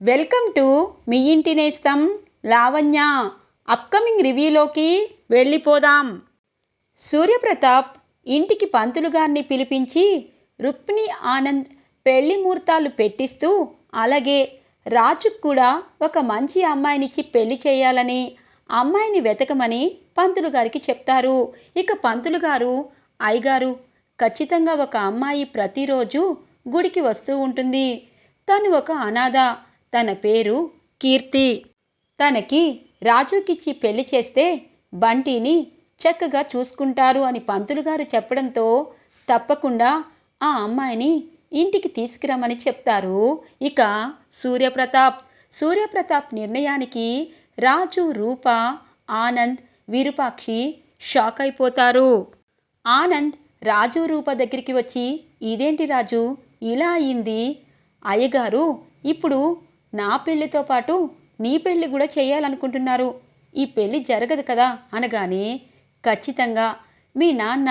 Welcome to me ఇంటి నేస్తం Lavanya. Upcoming రివ్యూలోకి వెళ్ళిపోదాం. సూర్యప్రతాప్ ఇంటికి పంతులు గారిని పిలిపించి రుక్మిణి ఆనంద్ పెళ్ళి ముహూర్తాలు పెట్టిస్తూ అలాగే రాజుకు కూడా ఒక మంచి అమ్మాయినిచ్చి పెళ్ళి చేయాలని అమ్మాయిని వెతకమని పంతులు గారికి చెప్తారు. ఇక పంతులు గారు అయ్యగారు ఖచ్చితంగా ఒక అమ్మాయి ప్రతిరోజు గుడికి వస్తూ ఉంటుంది. తను ఒక అనాథ తన పేరు కీర్తి. తనకి రాజుకిచ్చి పెళ్ళి చేస్తే బంటిని చక్కగా చూసుకుంటారు అని పంతులు గారు చెప్పడంతో తప్పకుండా ఆ అమ్మాయిని ఇంటికి తీసుకురమ్మని చెప్తారు. ఇక సూర్యప్రతాప్. సూర్యప్రతాప్ నిర్ణయానికి రాజు రూప ఆనంద్ విరూపాక్షి షాక్ అయిపోతారు. ఆనంద్ రాజు రూప దగ్గరికి వచ్చి ఇదేంటి రాజు? ఇలా అయింది? అయ్యగారు ఇప్పుడు నా పెళ్ళితో పాటు నీ పెళ్ళి కూడా చేయాలనుకుంటున్నారు. ఈ పెళ్ళి జరగదు కదా అనగానే ఖచ్చితంగా మీ నాన్న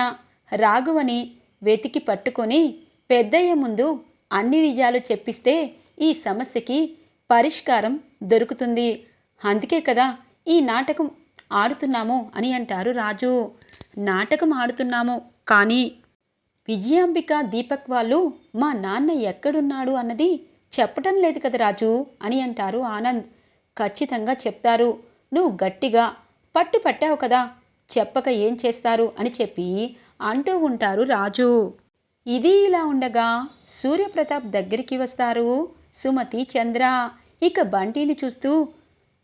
రాఘవని వెతికి పట్టుకొని పెద్దయ్య ముందు అన్ని నిజాలు చెప్పిస్తే ఈ సమస్యకి పరిష్కారం దొరుకుతుంది. అందుకే కదా ఈ నాటకం ఆడుతున్నాము అని అంటారు రాజు. నాటకం ఆడుతున్నాము కానీ విజయాంబిక దీపక్ వాళ్ళు మా నాన్న ఎక్కడున్నాడు అన్నది చెప్పటం లేదు కదా రాజు? అని అంటారు ఆనంద్. ఖచ్చితంగా చెప్తారు. నువ్వు గట్టిగా పట్టు పట్టావు కదా చెప్పక ఏం చేస్తారు? అని చెప్పి అంటూ ఉంటారు రాజు. ఇది ఇలా ఉండగా సూర్యప్రతాప్ దగ్గరికి వస్తారు. సుమతి చంద్ర ఇక బంటిని చూస్తూ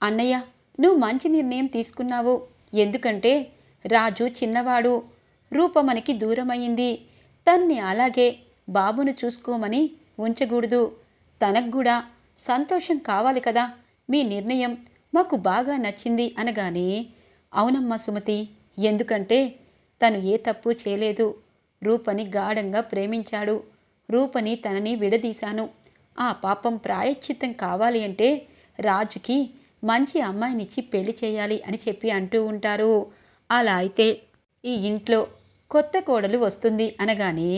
అన్నయ్య నువ్వు మంచి నిర్ణయం తీసుకున్నావు. ఎందుకంటే రాజు చిన్నవాడు. రూపమనికి దూరమయ్యింది. తన్ని అలాగే బాబును చూసుకోమని ఉంచకూడదు. తనకు కూడా సంతోషం కావాలి కదా మీ నిర్ణయం మాకు బాగా నచ్చింది అనగానే అవునమ్మా సుమతి ఎందుకంటే తను ఏ తప్పు చేయలేదు. రూపని గాఢంగా ప్రేమించాడు. రూపని తనని విడదీశాను. ఆ పాపం ప్రాయశ్చిత్తం కావాలి అంటే రాజుకి మంచి అమ్మాయినిచ్చి పెళ్ళి చేయాలి అని చెప్పి అంటూ ఉంటారు. అలా అయితే ఈ ఇంట్లో కొత్త కోడలు వస్తుంది అనగానే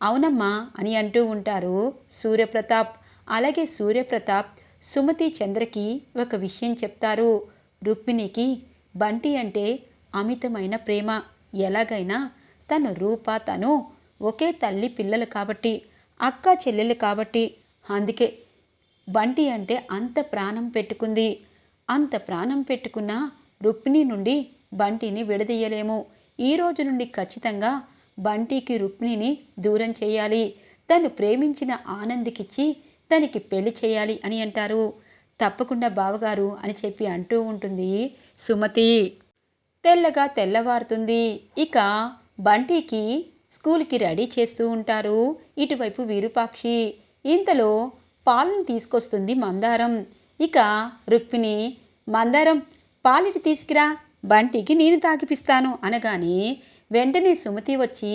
అవునమ్మా అని అంటూ ఉంటారు సూర్యప్రతాప్. అలాగే సూర్యప్రతాప్ సుమతి చంద్రకి ఒక విషయం చెప్తారు. రుక్మిణికి బంటి అంటే అమితమైన ప్రేమ. ఎలాగైనా తను రూప తను ఒకే తల్లి పిల్లలు కాబట్టి అక్క చెల్లెలు కాబట్టి. అందుకే బంటి అంటే అంత ప్రాణం పెట్టుకుంది. అంత ప్రాణం పెట్టుకున్న రుక్మిణి నుండి బంటిని విడదీయలేము. ఈ రోజు నుండి ఖచ్చితంగా బంటికి రుక్మిణిని దూరం చేయాలి. తను ప్రేమించిన ఆనందికిచ్చి తనకి పెళ్ళి చేయాలి అని అంటారు. తప్పకుండా బావగారు అని చెప్పి అంటూ ఉంటుంది సుమతి. తెల్లగా తెల్లవారుతుంది. ఇక బంటికి స్కూల్కి రెడీ చేస్తూ ఉంటారు ఇటువైపు వీరుపాక్షి. ఇంతలో పాలను తీసుకొస్తుంది మందారం. ఇక రుక్మిణి మందారం పాలిటి తీసుకురా బంటికి నేను తాగిపిస్తాను అనగానే వెంటనే సుమతి వచ్చి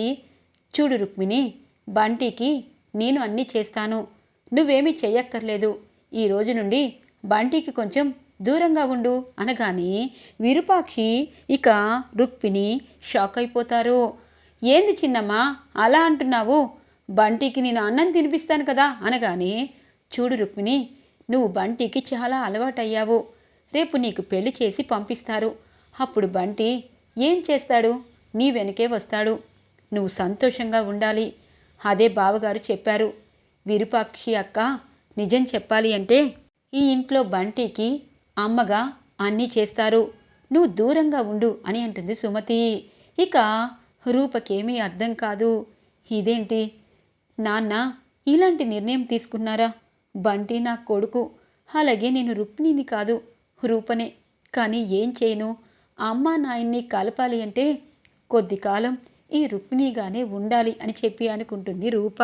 చూడు రుక్మిణి బంటికి నేను అన్నీ చేస్తాను. నువ్వేమీ చెయ్యక్కర్లేదు. ఈ రోజు నుండి బంటికి కొంచెం దూరంగా ఉండు అనగానే విరూపాక్షి ఇక రుక్మిణి షాక్ అయిపోతారు. ఏంది చిన్నమ్మా అలా అంటున్నావు? బంటికి నేను అన్నం తినిపిస్తాను కదా అనగానే చూడు రుక్మిణి నువ్వు బంటికి చాలా అలవాటయ్యావు. రేపు నీకు పెళ్ళి చేసి పంపిస్తారు. అప్పుడు బంటి ఏం చేస్తాడు? నీ వెనకే వస్తాడు. నువ్వు సంతోషంగా ఉండాలి. అదే బావగారు చెప్పారు. విరూపాక్షి అక్క నిజం చెప్పాలి అంటే ఈ ఇంట్లో బంటికి అమ్మగా అన్నీ చేస్తారు. నువ్వు దూరంగా ఉండు అని అంటుంది సుమతి. ఇక రూపకేమీ అర్థం కాదు. ఇదేంటి? నాన్న ఇలాంటి నిర్ణయం తీసుకున్నారా? బంటి నా కొడుకు. అలాగే నేను రుక్మిణిని కాదు రూపనే. కానీ ఏం చేయను? అమ్మ నాయన్ని కలపాలి అంటే కొద్ది కాలం ఈ రుక్మిణిగానే ఉండాలి అని చెప్పి అనుకుంటుంది రూప.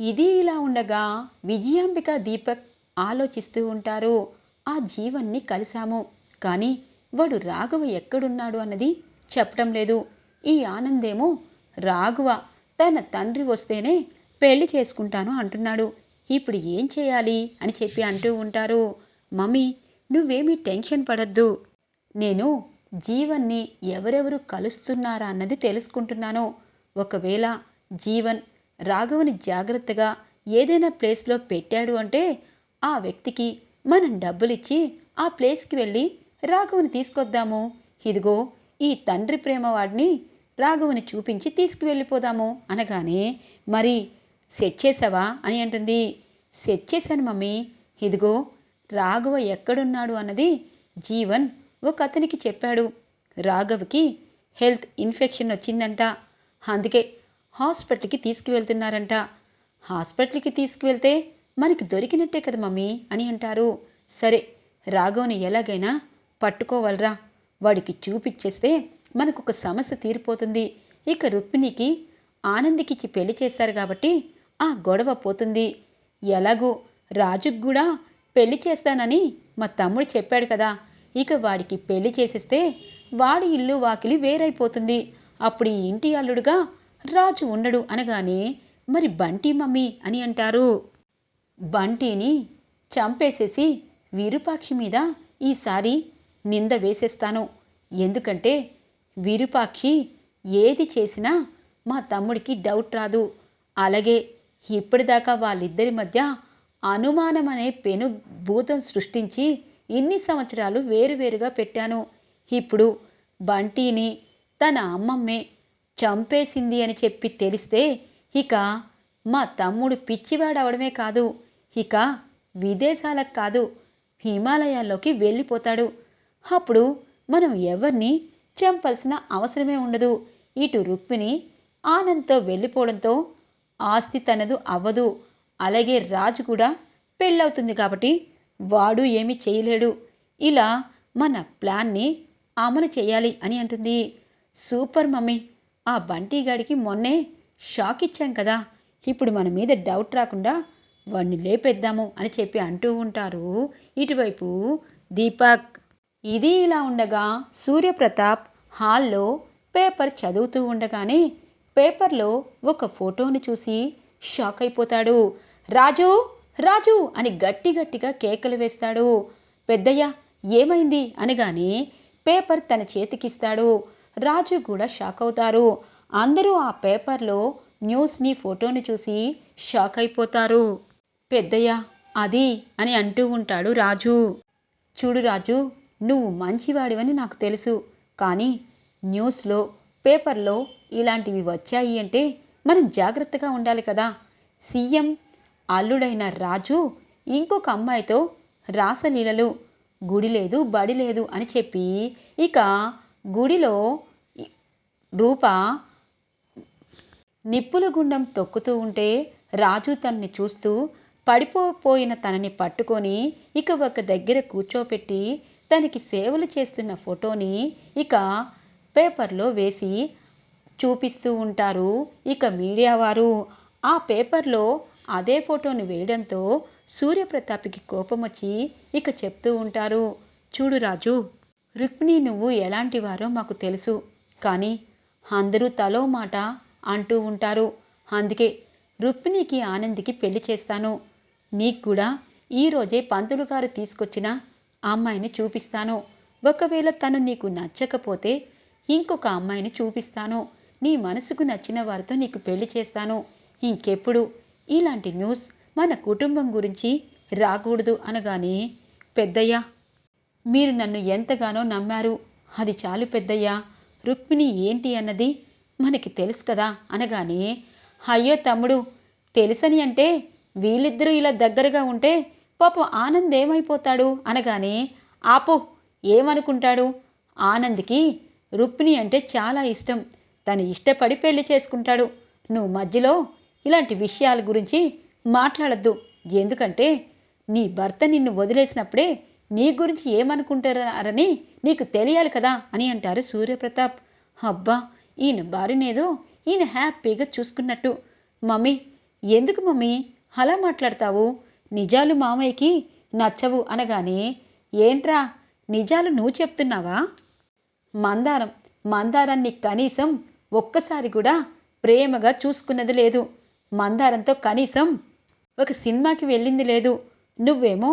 ఇది ఇలా ఉండగా విజయాంబిక దీపక్ ఆలోచిస్తూ ఉంటారు ఆ జీవన్ని కలిశాము. కానీ వాడు రాఘవ ఎక్కడున్నాడు అన్నది చెప్పడం లేదు. ఈ ఆనందేమో రాఘవ తన తండ్రి వస్తేనే పెళ్ళి చేసుకుంటాను అంటున్నాడు. ఇప్పుడు ఏం చేయాలి? అని చెప్పి అంటూ ఉంటారు. మమ్మీ నువ్వేమీ టెన్షన్ పడద్దు. నేను జీవన్ని ఎవరెవరు కలుస్తున్నారా అన్నది తెలుసుకుంటున్నాను. ఒకవేళ జీవన్ రాఘవని జాగ్రత్తగా ఏదైనా ప్లేస్లో పెట్టాడు అంటే ఆ వ్యక్తికి మనం డబ్బులిచ్చి ఆ ప్లేస్కి వెళ్ళి రాఘవుని తీసుకొద్దాము. ఇదిగో ఈ తండ్రి ప్రేమ వాడిని రాఘవుని చూపించి తీసుకువెళ్ళిపోదాము అనగానే మరి సెట్ చేసావా? అని అంటుంది. సెట్ చేశాను మమ్మీ. ఇదిగో రాఘవ ఎక్కడున్నాడు అన్నది జీవన్ ఒక అతనికి చెప్పాడు. రాఘవ్కి హెల్త్ ఇన్ఫెక్షన్ వచ్చిందంట. అందుకే హాస్పిటల్కి తీసుకువెళ్తున్నారంట. హాస్పిటల్కి తీసుకువెళ్తే మనకి దొరికినట్టే కదా మమ్మీ అని అంటారు. సరే రాఘవ్ని ఎలాగైనా పట్టుకోవాలరా. వాడికి చూపించేస్తే మనకు ఒక సమస్య తీరిపోతుంది. ఇక రుక్మిణికి ఆనందికిచ్చి పెళ్ళి చేశారు కాబట్టి ఆ గొడవ పోతుంది. ఎలాగో రాజుకు కూడా పెళ్ళి చేస్తానని మా తమ్ముడు చెప్పాడు కదా. ఇక వాడికి పెళ్ళి చేసేస్తే వాడి ఇల్లు వాకిలి వేరైపోతుంది. అప్పుడు ఈ ఇంటి అల్లుడుగా రాజు ఉండడు అనగానే మరి బంటి మమ్మీ అని అంటారు. బంటిని చంపేసేసి విరూపాక్షి మీద ఈసారి నింద వేసేస్తాను. ఎందుకంటే విరూపాక్షి ఏది చేసినా మా తమ్ముడికి డౌట్ రాదు. అలాగే ఇప్పటిదాకా వాళ్ళిద్దరి మధ్య అనుమానం అనే పెను భూతం సృష్టించి ఇన్ని సంవత్సరాలు వేరువేరుగా పెట్టాను. ఇప్పుడు బంటిని తన అమ్మమ్మే చంపేసింది అని చెప్పి తెలిస్తే ఇక మా తమ్ముడు పిచ్చివాడవడమే కాదు. ఇక విదేశాలకు కాదు హిమాలయాల్లోకి వెళ్ళిపోతాడు. అప్పుడు మనం ఎవరిని చంపాల్సిన అవసరమే ఉండదు. ఇటు రుక్మిణి ఆనంద్తో వెళ్ళిపోవడంతో ఆస్తి తనదు అవ్వదు. అలాగే రాజు కూడా పెళ్ళవుతుంది కాబట్టి వాడు ఏమీ చేయలేడు. ఇలా మన ప్లాన్ని అమలు చేయాలి అని అంటుంది. సూపర్ మమ్మీ ఆ బంటీగాడికి మొన్నే షాక్ ఇచ్చాం కదా. ఇప్పుడు మన మీద డౌట్ రాకుండా వాడిని లేపేద్దాము అని చెప్పి అంటూ ఉంటారు. ఇటువైపు దీపక్. ఇది ఇలా ఉండగా సూర్యప్రతాప్ హాల్లో పేపర్ చదువుతూ ఉండగానే పేపర్లో ఒక ఫోటోని చూసి షాక్ అయిపోతాడు. రాజు! రాజు! అని గట్టి గట్టిగా కేకలు వేస్తాడు. పెద్దయ్య ఏమైంది? అనగానే పేపర్ తన చేతికిస్తాడు. రాజు కూడా షాక్ అవుతారు. అందరూ ఆ పేపర్లో న్యూస్ని ఫోటోని చూసి షాక్ అయిపోతారు. పెద్దయ్య అది అని అంటూ ఉంటాడు రాజు. చూడు రాజు నువ్వు మంచివాడివని నాకు తెలుసు. కానీ న్యూస్లో పేపర్లో ఇలాంటివి వచ్చాయి అంటే మనం జాగ్రత్తగా ఉండాలి కదా. సీఎం అల్లుడైన రాజు ఇంకొక అమ్మాయితో రాసలీలలు గుడి లేదు బడి లేదు అని చెప్పి ఇక గుడిలో రూప నిప్పుల గుండం తొక్కుతూ ఉంటే రాజు తనని చూస్తూ పడిపోపోయిన తనని పట్టుకొని ఇక ఒక దగ్గర కూర్చోపెట్టి తనకి సేవలు చేస్తున్న ఫోటోని ఇక పేపర్లో వేసి చూపిస్తూ ఉంటారు ఇక మీడియా వారు. ఆ పేపర్లో అదే ఫోటోని వేయడంతో సూర్యప్రతాప్కి కోపం వచ్చి ఇక చెప్తూ ఉంటారు చూడు రాజు రుక్మిణి నువ్వు ఎలాంటి వారో మాకు తెలుసు కానీ అందరూ తలో మాట అంటూ ఉంటారు. అందుకే రుక్మిణికి ఆనందికి పెళ్ళి చేస్తాను. నీకు కూడా ఈరోజే పంతులు గారు తీసుకొచ్చిన అమ్మాయిని చూపిస్తాను. ఒకవేళ తను నీకు నచ్చకపోతే ఇంకొక అమ్మాయిని చూపిస్తాను. నీ మనసుకు నచ్చిన వారితో నీకు పెళ్ళి చేస్తాను. ఇంకెప్పుడు? ఇలాంటి న్యూస్ మన కుటుంబం గురించి రాకూడదు అనగానే పెద్దయ్యా మీరు నన్ను ఎంతగానో నమ్మారు. అది చాలు పెద్దయ్యా. రుక్మిణి ఏంటి అన్నది మనకి తెలుసు కదా అనగానే అయ్యో తమ్ముడు తెలుసని అంటే వీళ్ళిద్దరూ ఇలా దగ్గరగా ఉంటే పాపం ఆనంద్ ఏమైపోతాడు అనగానే ఆపో ఏమనుకుంటాడు? ఆనంద్కి రుక్మిణి అంటే చాలా ఇష్టం. తను ఇష్టపడి పెళ్ళి చేసుకుంటాడు. నువ్వు మధ్యలో ఇలాంటి విషయాల గురించి మాట్లాడద్దు. ఎందుకంటే నీ భర్త నిన్ను వదిలేసినప్పుడే నీ గురించి ఏమనుకుంటారని నీకు తెలియాలి కదా అని అంటారు సూర్యప్రతాప్. అబ్బా ఈయన భార్యనేదో ఈయన హ్యాపీగా చూసుకున్నట్టు. మమ్మీ ఎందుకు మమ్మీ? అలా మాట్లాడతావు? నిజాలు మామయ్యకి నచ్చవు అనగానే ఏంట్రా నిజాలు నువ్వు చెప్తున్నావా? మందారం మందారాన్ని కనీసం ఒక్కసారి కూడా ప్రేమగా చూసుకున్నది లేదు. మందారంతో కనీసం ఒక సినిమాకి వెళ్ళింది లేదు. నువ్వేమో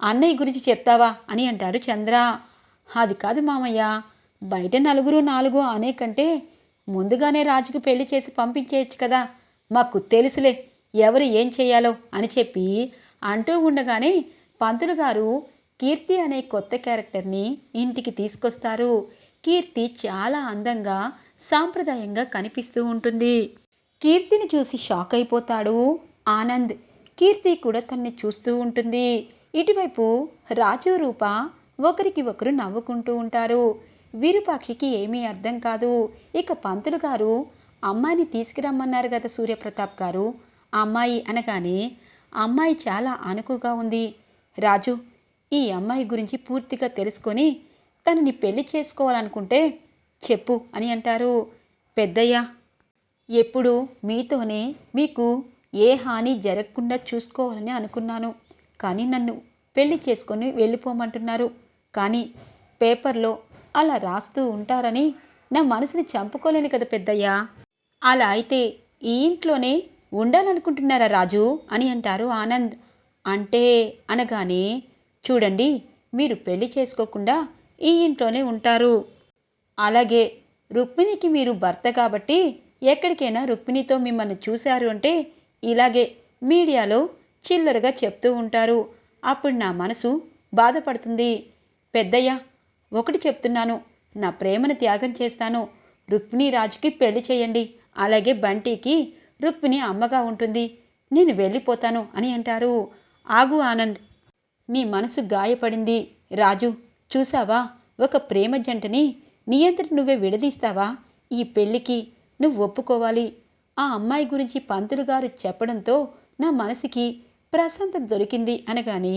అన్నయ్య గురించి చెప్తావా అని అంటాడు చంద్ర. అది కాదు మామయ్య. బయట నలుగురు నాలుగు అనే కంటే ముందుగానే రాజుకు పెళ్ళి చేసి పంపించేయచ్చు కదా. మాకు తెలుసులే ఎవరు ఏం చేయాలో అని చెప్పి అంటూ ఉండగానే పంతులు గారు కీర్తి అనే కొత్త క్యారెక్టర్ని ఇంటికి తీసుకొస్తారు. కీర్తి చాలా అందంగా సాంప్రదాయంగా కనిపిస్తూ ఉంటుంది. కీర్తిని చూసి షాక్ అయిపోతాడు ఆనంద్. కీర్తి కూడా తన్ని చూస్తూ ఉంటుంది. ఇటువైపు రాజు రూప ఒకరికి ఒకరు నవ్వుకుంటూ ఉంటారు. విరూపాక్షికి ఏమీ అర్థం కాదు. ఇక పంతులు గారు అమ్మాయిని తీసుకురమ్మన్నారు కదా సూర్యప్రతాప్ గారు. అమ్మాయి అనగానే అమ్మాయి చాలా అనుకుగా ఉంది. రాజు ఈ అమ్మాయి గురించి పూర్తిగా తెలుసుకొని తనని పెళ్ళి చేసుకోవాలనుకుంటే చెప్పు అని అంటారు. పెద్దయ్య ఎప్పుడు మీతోనే మీకు ఏ హాని జరగకుండా చూసుకోవాలని అనుకున్నాను. కానీ నన్ను పెళ్ళి చేసుకొని వెళ్ళిపోమంటున్నారు. కానీ పేపర్లో అలా రాస్తూ ఉంటారని నా మనసుని చంపుకోలేను కదా పెద్దయ్యా. అలా అయితే ఈ ఇంట్లోనే ఉండాలనుకుంటున్నారా రాజు? అని అంటారు ఆనంద్. అంటే అనగానే చూడండి మీరు పెళ్ళి చేసుకోకుండా ఈ ఇంట్లోనే ఉంటారు. అలాగే రుక్మిణికి మీరు భర్త కాబట్టి ఎక్కడికైనా రుక్మిణితో మిమ్మల్ని చూశారు అంటే ఇలాగే మీడియాలో చిల్లరగా చెప్తూ ఉంటారు. అప్పుడు నా మనసు బాధపడుతుంది. పెద్దయ్య ఒకటి చెప్తున్నాను. నా ప్రేమను త్యాగం చేస్తాను. రుక్మిణి రాజుకి పెళ్ళి చేయండి. అలాగే బంటికి రుక్మిణి అమ్మగా ఉంటుంది. నేను వెళ్ళిపోతాను అని అంటారు. ఆగు ఆనంద్ నీ మనసు గాయపడింది. రాజు చూసావా? ఒక ప్రేమ జంటని నియంత్రణ నువ్వే విడదీస్తావా? ఈ పెళ్ళికి నువ్వు ఒప్పుకోవాలి. ఆ అమ్మాయి గురించి పంతులు గారు చెప్పడంతో నా మనసుకి ప్రశాంతత దొరికింది అనగానే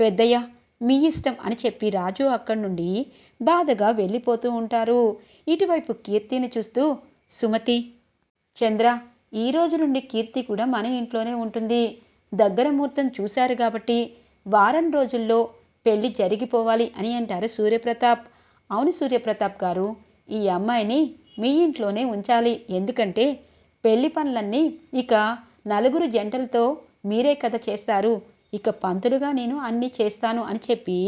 పెద్దయ్య మీ ఇష్టం అని చెప్పి రాజు అక్కడి నుండి బాధగా వెళ్ళిపోతూ ఉంటారు. ఇటువైపు కీర్తిని చూస్తూ సుమతి చంద్ర ఈ రోజు నుండి కీర్తి కూడా మన ఇంట్లోనే ఉంటుంది. దగ్గర ముహూర్తం చూశారు కాబట్టి వారం రోజుల్లో పెళ్ళి జరిగిపోవాలి అని అంటారు సూర్యప్రతాప్. అవును సూర్యప్రతాప్ గారు ఈ అమ్మాయిని మీ ఇంట్లోనే ఉంచాలి. ఎందుకంటే పెళ్ళి పనులన్నీ ఇక నలుగురు జంటలతో మీరే కథ చేస్తారు ఇక పంతులుగా నేను అన్నీ చేస్తాను అని చెప్పి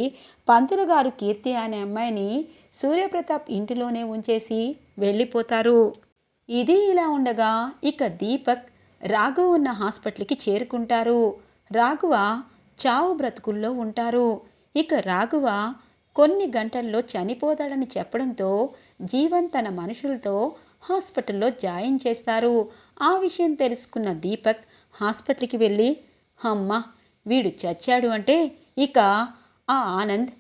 పంతులు గారు కీర్తి అనే అమ్మాయిని సూర్యప్రతాప్ ఇంటిలోనే ఉంచేసి వెళ్ళిపోతారు. ఇది ఇలా ఉండగా ఇక దీపక్ రాఘవ ఉన్న హాస్పిటల్కి చేరుకుంటారు. రాఘవ చావు బ్రతుకుల్లో ఉంటారు. ఇక రాఘవ కొన్ని గంటల్లో చనిపోతాడని చెప్పడంతో జీవన్ తన మనుషులతో హాస్పిటల్లో జాయిన్ చేస్తారు. ఆ విషయం తెలుసుకున్న దీపక్ హాస్పిటల్కి వెళ్ళి అమ్మ వీడు చచ్చాడు అంటే ఇక ఆ ఆనంద్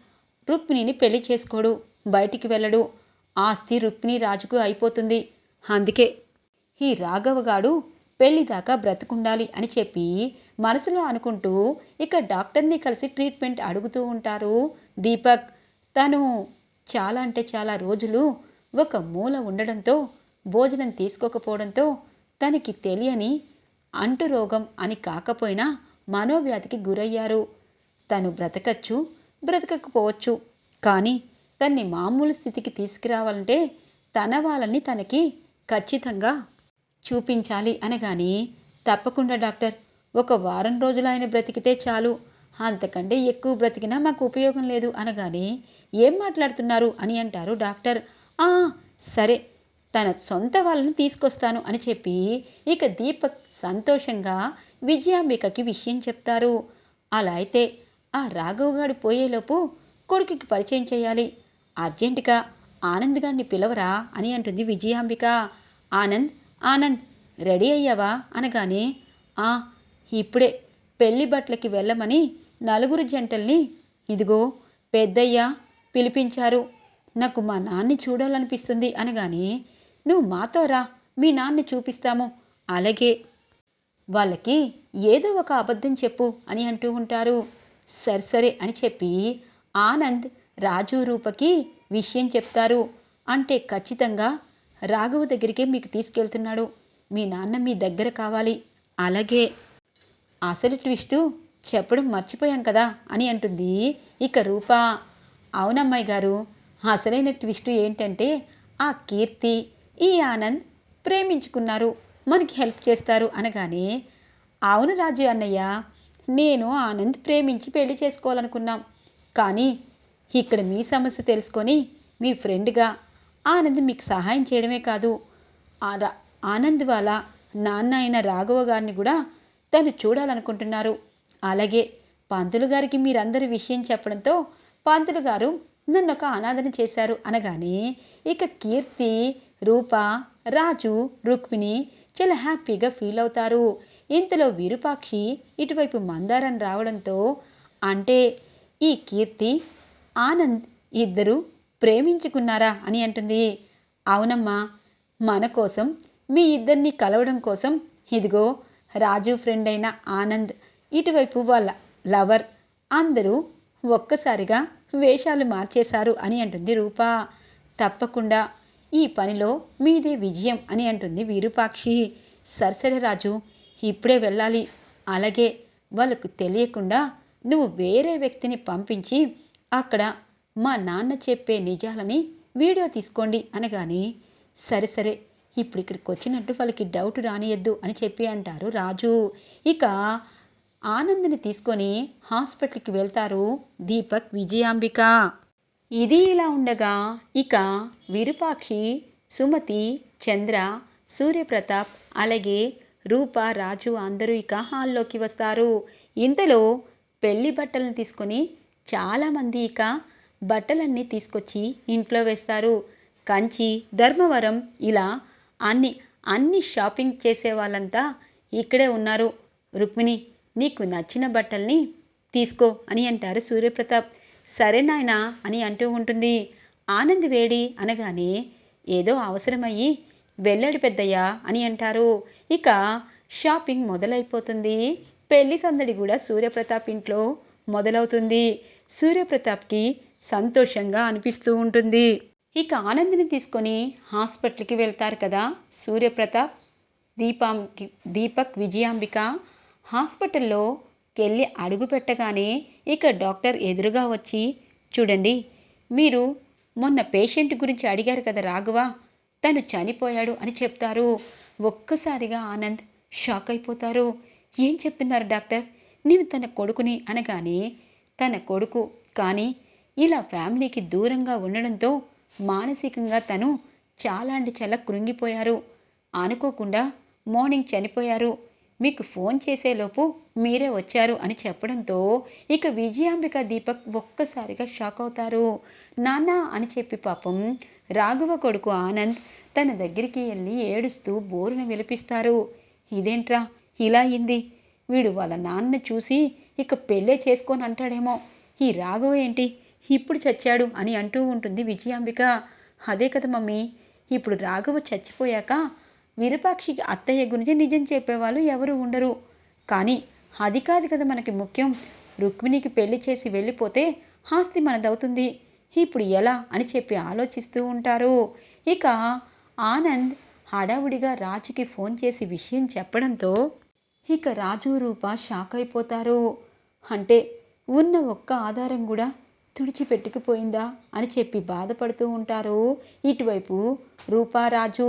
రుక్మిణిని పెళ్ళి చేసుకోడు బయటికి వెళ్ళడు. ఆస్తి రుక్మిణి రాజుకు అయిపోతుంది. అందుకే ఈ రాఘవగాడు పెళ్ళి దాకా బ్రతుకుండాలి అని చెప్పి మనసులో అనుకుంటూ ఇక డాక్టర్ని కలిసి ట్రీట్మెంట్ అడుగుతూ ఉంటారు దీపక్. తను చాలా అంటే చాలా రోజులు ఒక మూల ఉండడంతో భోజనం తీసుకోకపోవడంతో తనకి తెలియని అంటు రోగం అని కాకపోయినా మనోవ్యాధికి గురయ్యారు. తను బ్రతకచ్చు బ్రతకకపోవచ్చు. కానీ తన్ని మామూలు స్థితికి తీసుకురావాలంటే తన వాళ్ళని తనకి ఖచ్చితంగా చూపించాలి అనగాని తప్పకుండా డాక్టర్ ఒక వారం రోజులు ఆయన బ్రతికితే చాలు. అంతకంటే ఎక్కువ బ్రతికినా మాకు ఉపయోగం లేదు అనగానే ఏం మాట్లాడుతున్నారు అని అంటారు డాక్టర్. ఆ సరే తన సొంత వాళ్ళని తీసుకొస్తాను అని చెప్పి ఇక దీపక్ సంతోషంగా విజయాంబికకి విషయం చెప్తారు. అలా అయితే ఆ రాఘవగాడు పోయేలోపు కొడుకుకి పరిచయం చేయాలి. అర్జెంటుగా ఆనంద్ గారిని పిలవరా అని అంటుంది విజయాంబిక. ఆనంద్ ఆనంద్ రెడీ అయ్యావా అనగానే ఆ ఇప్పుడే పెళ్ళి బట్టలకి వెళ్ళమని నలుగురు జంటల్ని ఇదిగో పెద్దయ్య పిలిపించారు. నాకు మా నాన్ని చూడాలనిపిస్తుంది అనగానే నువ్వు మాతో రా మీ నాన్ని చూపిస్తాము. అలాగే. వాళ్ళకి ఏదో ఒక అబద్ధం చెప్పు అని అంటూ ఉంటారు. సరే సరే అని చెప్పి ఆనంద్ రాజు రూపకి విషయం చెప్తారు. అంటే ఖచ్చితంగా రాఘవ దగ్గరికే మీకు తీసుకెళ్తున్నాడు. మీ నాన్న మీ దగ్గర కావాలి. అలాగే. అసలు ట్విస్టు చెప్పడం మర్చిపోయాం కదా అని అంటుంది ఇక రూప. అవునమ్మాయి గారు అసలైన ట్విస్టు ఏంటంటే ఆ కీర్తి ఈ ఆనంద్ ప్రేమించుకున్నారు. మనకి హెల్ప్ చేస్తారు అనగానే అవును రాజు అన్నయ్య నేను ఆనంద్ ప్రేమించి పెళ్ళి చేసుకోవాలనుకున్నాం. కానీ ఇక్కడ మీ సమస్య తెలుసుకొని మీ ఫ్రెండ్గా ఆనంద్ మీకు సహాయం చేయడమే కాదు. ఆ రా- ఆనంద్ వాళ్ళ నాన్న అయిన రాఘవ గారిని కూడా తను చూడాలనుకుంటున్నారు. అలాగే పంతులు గారికి మీరందరి విషయం చెప్పడంతో పంతులు గారు నన్ను ఒక అనాథన చేశారు అనగానే ఇక కీర్తి రూప రాజు రుక్మిణి చాలా హ్యాపీగా ఫీల్ అవుతారు. ఇంతలో విరూపాక్షి ఇటువైపు మందారం రావడంతో అంటే ఈ కీర్తి ఆనంద్ ఇద్దరు ప్రేమించుకున్నారా? అని అంటుంది. అవునమ్మా మన కోసం మీ ఇద్దరిని కలవడం కోసం ఇదిగో రాజు ఫ్రెండ్ అయిన ఆనంద్ ఇటువైపు వాళ్ళ లవర్ అందరూ ఒక్కసారిగా వేషాలు మార్చేశారు అని అంటుంది రూప. తప్పకుండా. ఈ పనిలో మీదే విజయం అని అంటుంది విరూపాక్షి. సరసరిరాజు ఇప్పుడే వెళ్ళాలి. అలాగే వాళ్ళకు తెలియకుండా నువ్వు వేరే వ్యక్తిని పంపించి అక్కడ మా నాన్న చెప్పే నిజాలని వీడియో తీసుకోండి అనగానే సరే సరే ఇప్పుడు ఇక్కడికి వచ్చినట్టు వాళ్ళకి డౌట్ రానియద్దు అని చెప్పి అంటారు రాజు. ఇక ఆనంద్ని తీసుకొని హాస్పిటల్కి వెళ్తారు దీపక్ విజయాంబిక. ఇది ఇలా ఉండగా ఇక విరూపాక్షి సుమతి చంద్ర సూర్యప్రతాప్ అలాగే రూప రాజు అందరూ ఇక హాల్లోకి వస్తారు. ఇంతలో పెళ్ళి బట్టలను తీసుకొని చాలామంది ఇక బట్టలన్నీ తీసుకొచ్చి ఇంట్లో వేస్తారు. కంచి ధర్మవరం ఇలా అన్ని అన్ని షాపింగ్ చేసే వాళ్ళంతా ఇక్కడే ఉన్నారు. రుక్మిణి నీకు నచ్చిన బట్టల్ని తీసుకో అని అంటారు సూర్యప్రతాప్. సరే నాయనా అని అంటూ ఉంటుంది. ఆనంద్ వేడి అనగానే ఏదో అవసరమయ్యి వెళ్ళాడు పెద్దయ్యా అని అంటారు. ఇక షాపింగ్ మొదలైపోతుంది. పెళ్ళి సందడి కూడా సూర్యప్రతాప్ ఇంట్లో మొదలవుతుంది. సూర్యప్రతాప్కి సంతోషంగా అనిపిస్తూ ఉంటుంది. ఇక ఆనందిని తీసుకొని హాస్పిటల్కి వెళ్తారు కదా సూర్యప్రతాప్. దీపాంకి దీపక్ విజయాంబిక హాస్పిటల్లో కెళ్ళి అడుగు పెట్టగానే ఇక డాక్టర్ ఎదురుగా వచ్చి చూడండి మీరు మొన్న పేషెంట్ గురించి అడిగారు కదా రాఘవ తను చనిపోయాడు అని చెప్తారు. ఒక్కసారిగా ఆనంద్ షాక్ అయిపోతారు. ఏం చెప్తున్నారు డాక్టర్? నేను తన కొడుకుని అనగానే తన కొడుకు కానీ ఇలా ఫ్యామిలీకి దూరంగా ఉండడంతో మానసికంగా తను చాలా అంటే చాలా కృంగిపోయారు. అనుకోకుండా మార్నింగ్ చనిపోయారు. మీకు ఫోన్ చేసేలోపు మీరే వచ్చారు అని చెప్పడంతో ఇక విజయాంబిక దీపక్ ఒక్కసారిగా షాక్ అవుతారు. నానా అని చెప్పి పాపం రాఘవ కొడుకు ఆనంద్ తన దగ్గరికి వెళ్ళి ఏడుస్తూ బోరును విలిపిస్తారు. ఇదేంట్రా? ఇలా అయింది. వీడు వాళ్ళ నాన్న చూసి ఇక పెళ్ళే చేసుకొని అంటాడేమో. ఈ రాఘవ ఏంటి? ఇప్పుడు చచ్చాడు అని అంటూ ఉంటుంది విజయాంబిక. అదే కదా మమ్మీ. ఇప్పుడు రాఘవ చచ్చిపోయాక విరూపాక్షికి అత్తయ్య గురించి నిజం చెప్పేవాళ్ళు ఎవరు ఉండరు. కానీ అది కాదు కదా మనకి ముఖ్యం. రుక్మిణికి పెళ్ళి చేసి వెళ్ళిపోతే ఆస్తి మనదవుతుంది. ఇప్పుడు ఎలా అని చెప్పి ఆలోచిస్తూ ఉంటారు. ఇక ఆనంద్ హడావుడిగా రాజుకి ఫోన్ చేసి విషయం చెప్పడంతో ఇక రాజు రూప షాక్ అయిపోతారు. అంటే ఉన్న ఒక్క ఆధారం కూడా తుడిచిపెట్టుకుపోయిందా అని చెప్పి బాధపడుతూ ఉంటారు. ఇటువైపు రూపారాజు